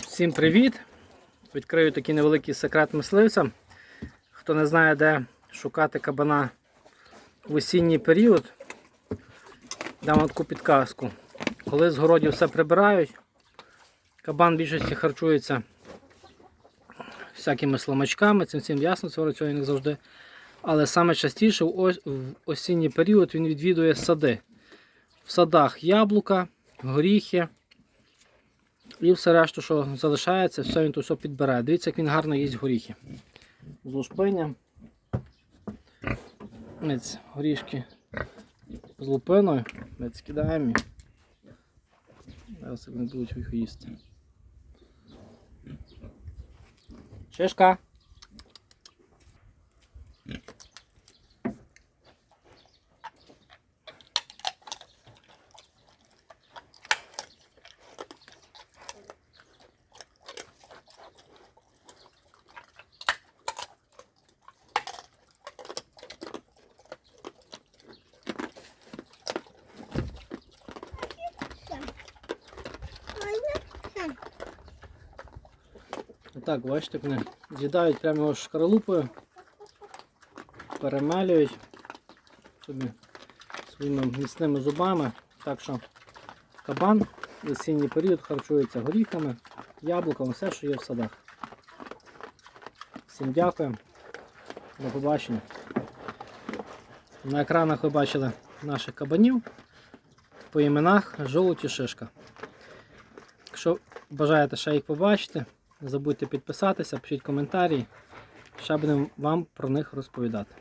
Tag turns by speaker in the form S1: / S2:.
S1: Всім привіт! Відкрию такий невеликий секрет мисливця. Хто не знає, де шукати кабана в осінній період, дам таку підказку. Коли з городів все прибирають, кабан в більшості харчується всякими слимачками, цим всім ясно, це раціонник завжди. Але саме частіше в осінній період він відвідує сади. В садах яблука, горіхи. І все решту, що залишається, все він тут все підбирає. Дивіться, як він гарно їсть горіхи. З лушпиня. Ось горішки з лупиною. Ми скидаємо. Зараз вони будуть їх їсти. Шишка. Отак, бачите, вони з'їдають прямо його шкаралупою, перемелюють собі своїми міцними зубами. Так що кабан в осінній період харчується горіхами, яблуками, все, що є в садах. Всім дякую. До побачення. На екранах ви бачили наших кабанів по іменах жолудь і шишка. Якщо бажаєте ще їх побачити, не забудьте підписатися, пишіть коментарі. Ще будемо вам про них розповідати.